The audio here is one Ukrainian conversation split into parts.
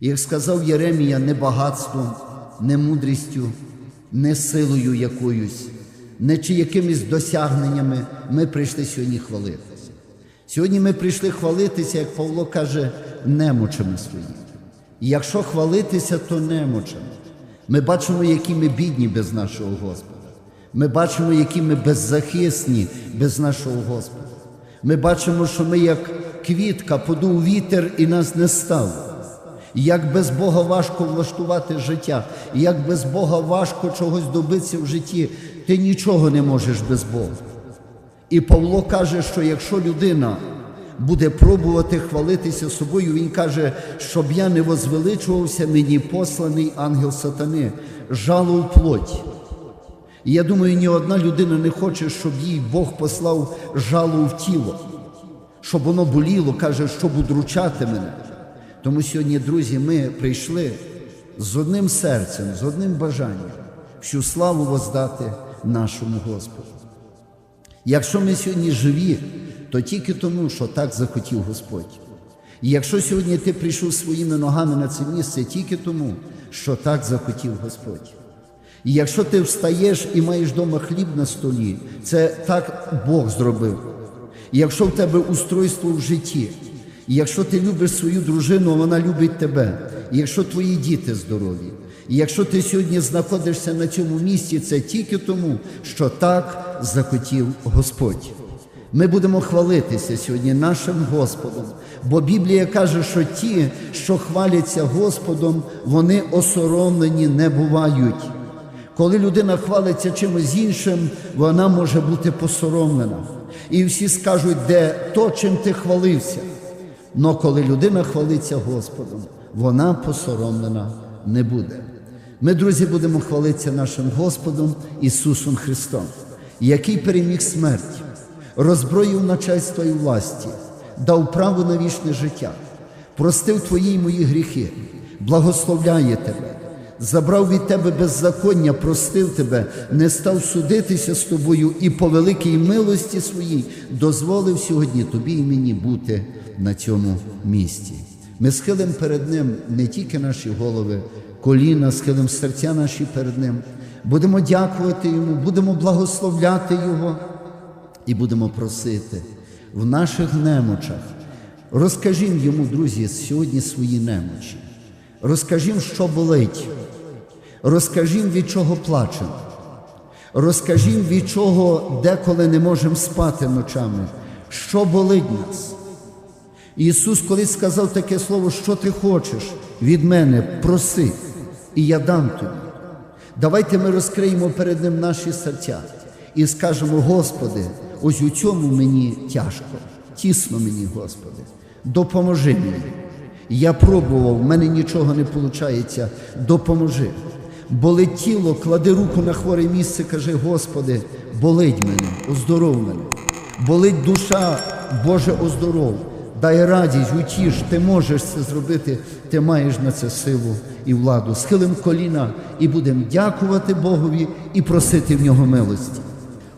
Як сказав Єремія, не багатством, не мудрістю, не силою якоюсь, не чи якимись досягненнями ми прийшли сьогодні хвалитися. Сьогодні ми прийшли хвалитися, як Павло каже, немочами своїми. І якщо хвалитися, то немочами. Ми бачимо, які ми бідні без нашого Господа. Ми бачимо, які ми беззахисні без нашого Господа. Ми бачимо, що ми як квітка, подув вітер і нас не стало. Як без Бога важко влаштувати життя, як без Бога важко чогось добитися в житті, ти нічого не можеш без Бога. І Павло каже, що якщо людина буде пробувати хвалитися собою, він каже, щоб я не возвеличувався, мені посланий ангел сатани, жало в плоті. І я думаю, ні одна людина не хоче, щоб їй Бог послав жало в тіло, щоб воно боліло, каже, щоб удручати мене. Тому сьогодні, друзі, ми прийшли з одним серцем, з одним бажанням всю славу воздати нашому Господу. Якщо ми сьогодні живі, то тільки тому, що так захотів Господь. І якщо сьогодні ти прийшов своїми ногами на це місце, тільки тому, що так захотів Господь. І якщо ти встаєш і маєш вдома хліб на столі, це так Бог зробив. І якщо в тебе устройство в житті, і якщо ти любиш свою дружину, вона любить тебе, і якщо твої діти здорові, і якщо ти сьогодні знаходишся на цьому місці, це тільки тому, що так захотів Господь. Ми будемо хвалитися сьогодні нашим Господом, бо Біблія каже, що ті, що хваляться Господом, вони осоромлені не бувають. Коли людина хвалиться чимось іншим, вона може бути посоромлена. І всі скажуть, де то, чим ти хвалився. Но коли людина хвалиться Господом, вона посоромлена не буде. Ми, друзі, будемо хвалитися нашим Господом Ісусом Христом, який переміг смерть, роззброїв начальство і власті, дав право на вічне життя, простив твої й мої гріхи, благословляє тебе, забрав від тебе беззаконня, простив тебе, не став судитися з тобою і по великій милості своїй дозволив сьогодні тобі і мені бути на цьому місці. Ми схилимо перед Ним не тільки наші голови, коліна, схилимо серця наші перед Ним. Будемо дякувати Йому, будемо благословляти Його і будемо просити в наших немочах. Розкажімо йому, друзі, сьогодні свої немочі. Розкажімо, що болить. Розкажімо, від чого плачемо. Розкажімо, від чого деколи не можемо спати ночами. Що болить нас. Ісус колись сказав таке слово, що ти хочеш від мене, проси, і я дам тобі. Давайте ми розкриємо перед Ним наші серця і скажемо, Господи, ось у цьому мені тяжко, тісно мені, Господи, допоможи мені. Я пробував, в мене нічого не виходить, допоможи. Болить тіло, клади руку на хворе місце, каже, Господи, болить мене, оздоров мене. Болить душа, Боже, оздоров. Дай радість, утіш, ти можеш це зробити, ти маєш на це силу і владу. Схилим коліна і будемо дякувати Богові і просити в нього милості.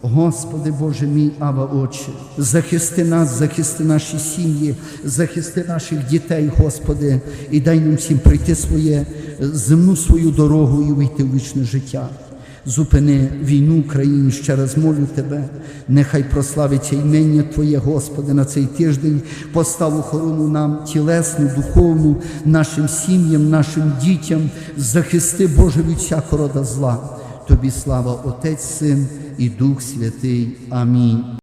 Господи Боже мій Ава Отче, захисти нас, захисти наші сім'ї, захисти наших дітей, Господи, і дай нам всім прийти своє земну свою дорогу і вийти в вічне життя. Зупини війну в Україні, ще раз молю Тебе, нехай прославиться імення Твоє, Господи, на цей тиждень постав охорону нам тілесну, духовну, нашим сім'ям, нашим дітям, захисти Боже від всякого рода зла. Тобі слава Отець, Син і Дух Святий. Амінь.